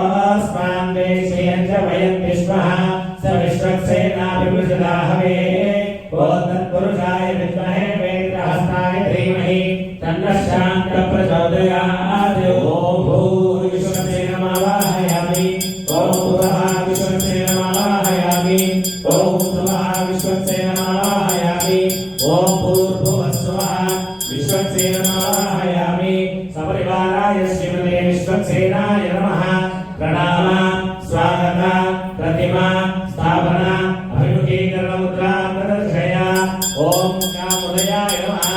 अस्मान् देशयन् च वयं विश्वः स विश्वक्सेनाभिमृजदाहवे ॐ विद्महे वेत्रहस्ताय धीमहि। तन्नः शान्तप्रचोदयात् ॐ भूर्विश्वक्सेनमावाहयामि ॐ भुवः विश्वक्सेनमावाहयामि ॐ सुवः विश्वक्सेनमावाहयामि ॐ भूर्भुवस्वः विश्वक्सेनमावाहयामि सपरिवाराय श्रीमते विश्वक्सेनाय नमः। प्रणाम, स्वागत, प्रतिमा, स्थापना अभिमुखीकरण मुद्रा प्रदर्शय। ओम कामुदयाय नमः।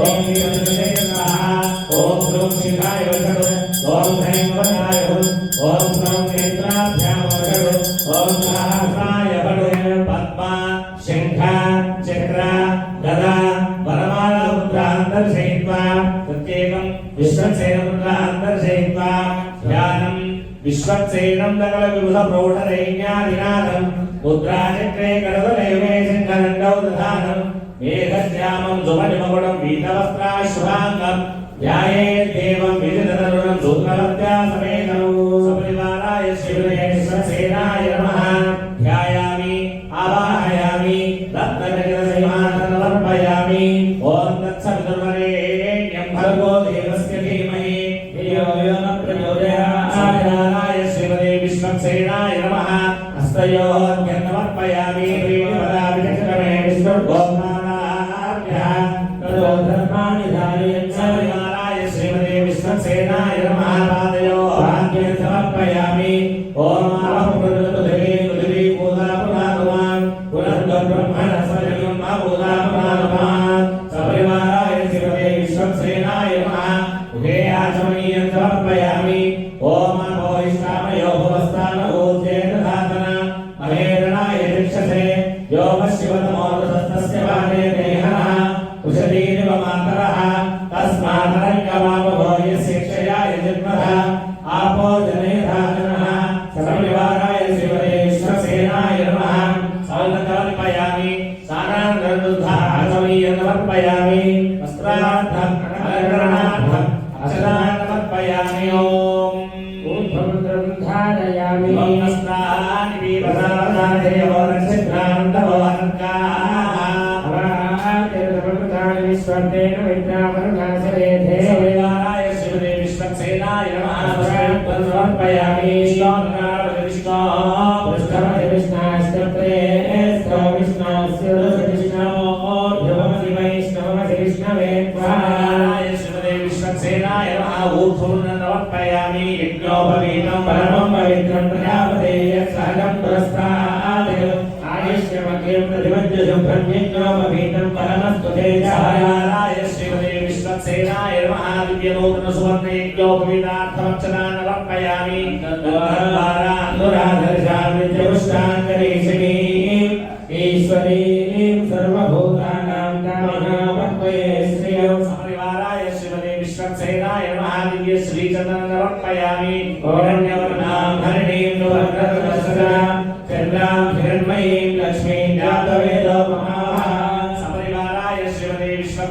ओम वीरभद्रये नमः। ओम ह्रूं शिवाय वषट् ओम ह्रीं वराय ओम ह्रौं नेत्राभ्यां वषट् ओम सहस्राय वट् पद्मा, शङ्ख, चक्र, गदा वरमाला दर्शयित्वा प्रत्येकं ध्यानं విశ్వక్సేనం దగల విబుధ ప్రౌఢరైన్యాదినాదం ముద్రాచక్రే కరదలేవే సింహరంగౌ దధానం మేఘశ్యామం సుమనిమగుణం వీతవస్త్రాశుభాంగం ధ్యాయే దేవం విజితరుణం సూత్రలత్యా సమేతం సపరివారాయ శివుడే प्रतिपद्य शुभ्रं यज्ञोपवीतं परमस्तु तेजहाय श्रीमते विश्वक्सेनाय नमः दिव्यनूतन सुवर्ण यज्ञोपवीतार्थमर्चनान् नमर्पयामि अनुराधर्षान्विजपुष्टाङ्गरीषिणीम् ईश्वरीं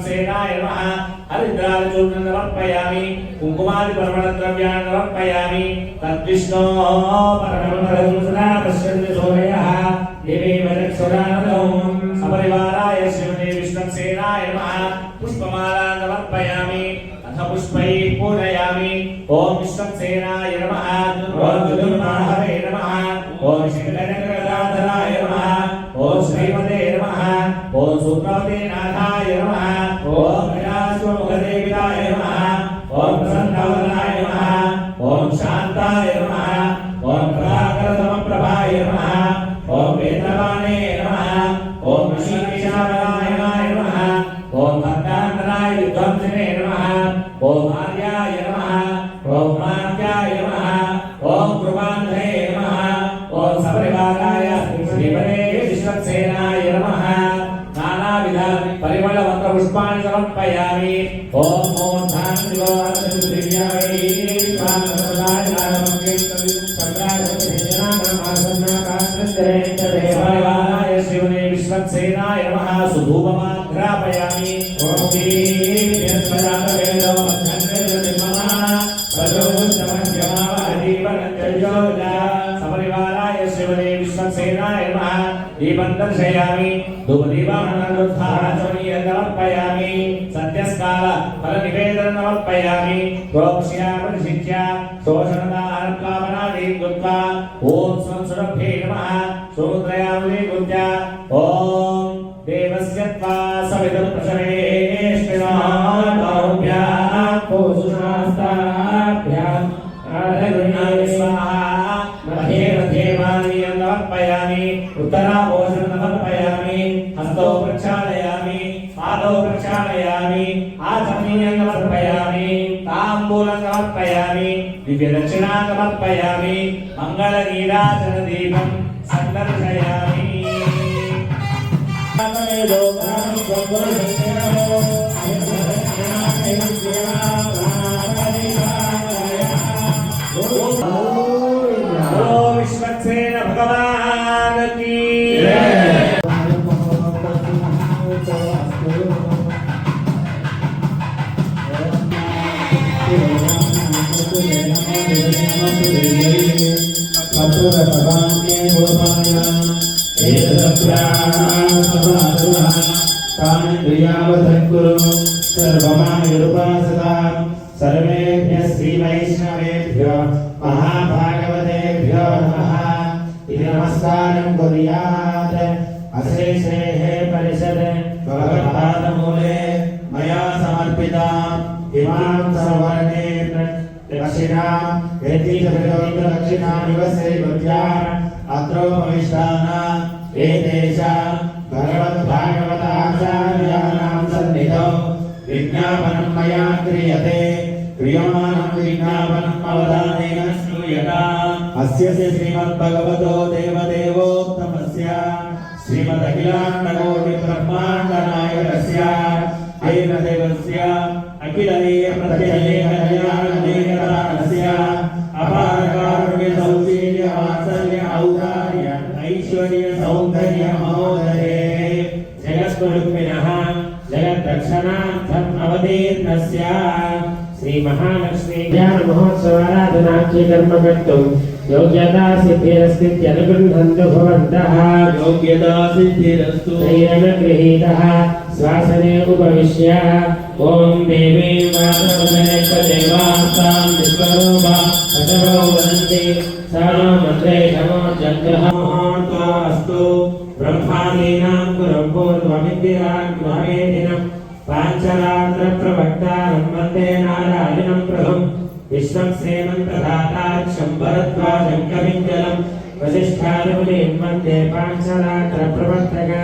సేనాయ నమః. హరిద్రాదిచూర్ణం సమర్పయామి కుంకుమాది పరమణ ద్రవ్యాన్ని సమర్పయామి తద్విష్ణో పరమం సదా పశ్యంతి సోమయ దేవీ వరక్షరాణం సపరివారాయ శివనే విష్ణం సేనాయ నమః. పుష్పమాలా సమర్పయామి అథ పుష్పై పూజయామి. ఓం విష్ణం సేనాయ నమః. ఓం శంకరనాథనాయ నమ ఓం శ్రీమతే నమ ఓం సుప్రవతే నాథాయ నమ ఓం విలాసముఖదేవితాయ నమ ఓం ప్రసన్నవదనాయ నమ ఓం శాంతాయ నమ ఓం ప్రాకర సమప్రభాయ నమ ఓం వేదవాణే నమ ఓం శ్రీకృష్ణాయ నమ ఓం భక్తాంతరాయ విధ్వంసనే నమ ఓం ఆర్యాయ నమ ఓం మార్గాయ నమ समर्पयामि ॐ ॐ धान्यो विश्वक्सेनाय नमः सुधूपमाघ्रापयामि ॐ ह्रीं यस्मदानवेदो मध्यन्ते निर्ममः भजो सरोजा समरिवाराय श्रीमते विश्वसेनाय नमः దీపం దర్శయామి ధూపదీపామర్పయామి సత్యస్కాల ఫల నివేదన సమర్పయామి ప్రోక్ష్యామనుషిచ్య శోషణదాహారప్లాపనాదీం కృత్వా ఓం సంసురభ్యే నమః. సూత్రయాముదే కృత్య ఓం దేవస్య త్వా సవితుర్ ప్రసవేష్టినః పాండుర్యం సమర్పయామి తాంబూలం సమర్పయామి దివ్య దక్షిణా సమర్పయామి మంగళ నీరాసన దీపం సందర్శయామి. सर्वेभ्यः श्रीवैष्णवेभ्यो महाभागवतेभ्यो नमः इति नमस्कारं कुर्यात् अशेषेः परिषद् भगवत्पादमूले मया समर्पिताम् इमां सवर्णेन दक्षिणां यतीशप्रचोदितदक्षिणामिव सेवत्या अत्रोपविष्टाना एतेषां भगवद्भागवताचार्याणां सन्निधौ विज्ञापनं मया क्रियते क्रियमाणं विज्ञापनम् अवधानेन श्रूयताम् अस्य च श्रीमद्भगवतो देवदेवोत्तमस्य श्रीमदखिलाण्डकोटिब्रह्माण्डनायकस्य येन देवस्य अखिलदेयप्रत्ययेकल्याणदेयदानस्य ఔదార్య ఐశ్వర్య సౌందర్య మహోదరే జగస్వరూపిణ జగద్దక్షణార్థం అవతీర్ణస్య శ్రీ మహాలక్ష్మి జ్ఞాన మహోత్సవారాధనాఖ్య కర్మ కర్తుం योग्यता सिद्धिरस्तित्यनुगृह्णन्तु भवन्तः योग्यता सिद्धिरस्तु गृहीतः स्वासने उपविश्य ఓం దేవీ మాతృదేవాసాం విశ్వరూప కటరో వదంతి. సారో మంత్రే నమో జగ్రహాంతా అస్తు బ్రహ్మాదీనాం కురంభోర్వమిద్దిరాన్ మహేదినం పాంచరాత్ర ప్రవక్తారం వందే నారాయణం ప్రభుం. విశ్వం శ్రీమంతధాతాక్షం భరద్వాజం కవింజలం. వశిష్ఠానుమునిం వందే పాంచరాత్ర ప్రవర్తగా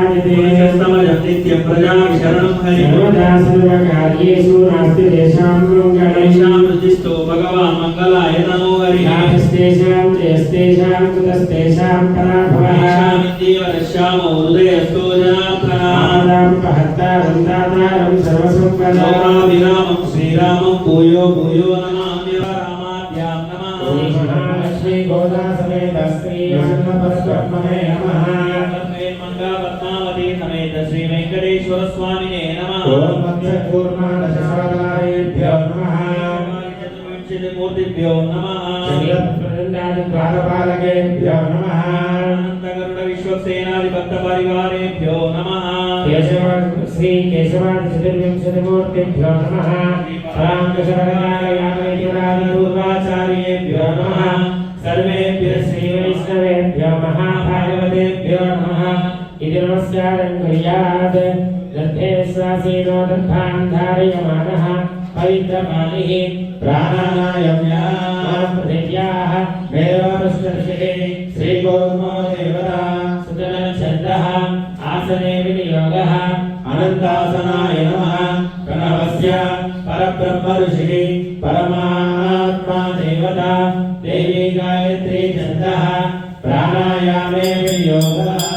नित्यं प्रजामि शरणं हरिः सर्वदा सर्वकार्येषु नास्ति तेषां मङ्गलम् गणेशां हृदिस्थो भगवान् मङ्गलाय नमो हरिः यास्तेषां चेस्तेषां कुतस्तेषां पराभवः गणेशामित्येव नश्यामो हृदयस्थो जनार्दनः आदां पहत्ता वन्दातारं सर्वसम्पदां लोकाभिरामं श्रीरामं भूयो भूयो नमाम्य रामाभ्यां नमः श्रीमहालक्ष्मी వెంకటేశ్వర స్వామినే నమః ఓం పంచపూర్ణాన సాధనాయేభ్యో నమః చతుర్వింశతి మూర్తిభ్యో నమః చంద్రప్రదండాది ద్వారపాలకేభ్యో నమః అనంతగరుడ విశ్వసేనాది భక్త పరివారేభ్యో నమః కేశవాన్ శ్రీ కేశవాన్ చతుర్వింశతి మూర్తిభ్యో నమః పరాంగశరణాలయామేతివరాది పూర్వాచార్యేభ్యో నమః सर्वेभ्य श्रीवैष्णवेभ्यो महाभागवतेभ्यो नमः इति नमस्कारं कुर्यात् गर्भे श्वासेनो दर्भान् धारयमानः पवित्रपालिः प्राणानायम्याः पृथिव्याः मेरोरुष्टर्षिः श्रीगोर्मो देवता सुतनच्छन्दः आसने विनियोगः अनन्तासनाय नमः प्रणवस्य परब्रह्म ऋषिः परमात्मा देवता देवी गायत्री छन्दः प्राणायामे विनियोगः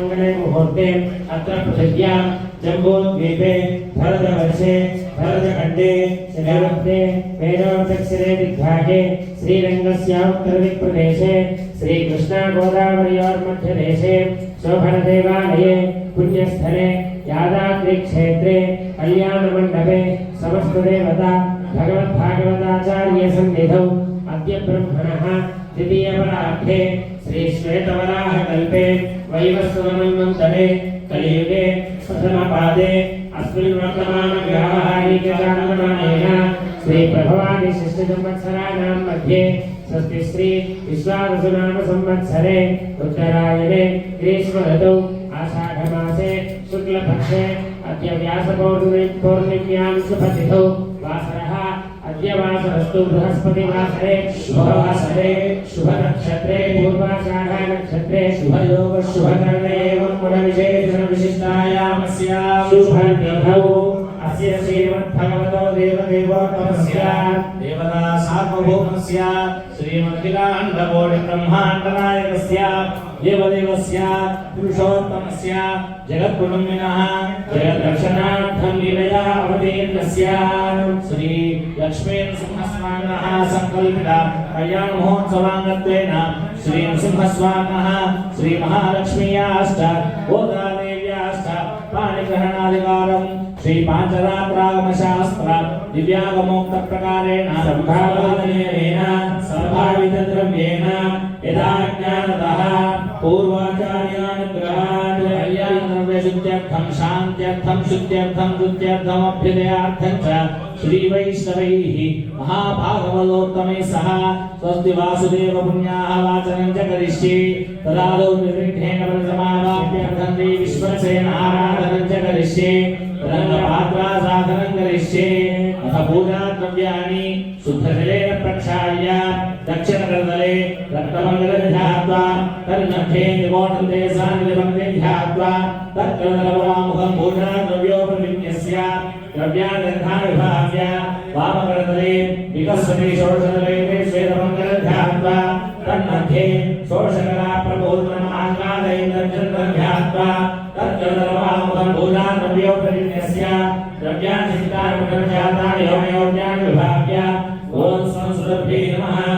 मुहूर्ते अत्र पृथिव्यां जम्बूद्वीपे भरतवर्षे भरतखण्डे शिलावृत्ते वेदोदक्षिणे दिग्भागे श्रीरङ्गस्य उत्तरदिक्प्रदेशे श्रीकृष्णागोदावर्योर्मध्यदेशे शोभनदेवालये पुण्यस्थले यादाद्रिक्षेत्रे कल्याणमण्डपे समस्तदेवता भगवद्भागवताचार्यसन्निधौ अद्य ब्रह्मणः द्वितीयपरार्थे, श्रीश्वेतवराहकल्पे वैवस्वतमन्वन्तरे कलियुगे प्रथमपादे अस्मिन् वर्तमानव्यावहारिककारणमानेन श्रीप्रभवादिशिष्टसंवत्सराणां मध्ये स्वस्ति श्री विश्वावसुनाम संवत्सरे उत्तरायणे ग्रीष्मऋतौ आषाढमासे शुक्लपक्षे अद्य व्यासपौर्णि पौर्णिम्यां शुभतिथौ वासरः अद्य वासरस्तु बृहस्पतिवासरे शुभवासरे शुभनक्षत्रे पूर्वाषाढनक्षत्रे शुभयोग शुभकर्णे एवं गुणविशेषणविशिष्टायामस्यां शुभतिथौ अस्य श्रीमद्भगवतो देवदेवोत्तमस्य देवता सार्वभौमस्य श्रीमद्विलाण्डकोटि ब्रह्माण्डनायकस्य देवदेवस्य पुरुषोत्तमस्य जगत्कुटुम्बिनः जगद्रक्षणार्थं लीलया अवतीर्णस्य। श्री लक्ष्मीनृसिंहस्वामिनः कल्याणमहोत्सवाङ्गत्वेन श्रीनृसिंहस्वामिनः श्रीमहालक्ष्मीयाश्च गोदादेव्याश्च पाणिग्रहणाधिकारम्। श्री पाञ्चरात्रागमशास्त्र दिव्यागमोक्तप्रकारेण सम्भावनेन सम्भावितद्रव्येण यथा ज्ञानतः पूर्वाचार्यानुग्रहात् कल्याणद्रव्यशुद्ध्यर्थं शान्त्यर्थं शुद्ध्यर्थं शुद्ध्यर्थमभ्युदयार्थं च श्रीवैष्णवैः महाभागवतोत्तमैः सह स्वस्ति वासुदेव पुण्याः वाचनं च करिष्ये तदादौ निर्विघ्नेन समावाप्यर्थं ते विश्वसेन आराधनं च करिष्ये तदन्न पात्रा साधनं करिष्ये अथ पूजाद्रव्याणि शुद्धजलेन प्रक्षाल्य दक्षिणकर्दले रक्तमङ्गलं ध्यात्वा, तन्मध्ये निमोढन्ते सान्निभक्ते ध्यात्वा तत्कर्दलवामुखं पूजाद्रव्योपनिन्यस्य द्रव्यानिर्धाविभाव्य वामकर्दले विकस्वते षोडशदले श्वेतमङ्गलं पूजाद्रव्योपविन्यस्य द्रव्याणि सिद्धानि योमयोग्यानि विभाव्य ॐ संस्कृते नमः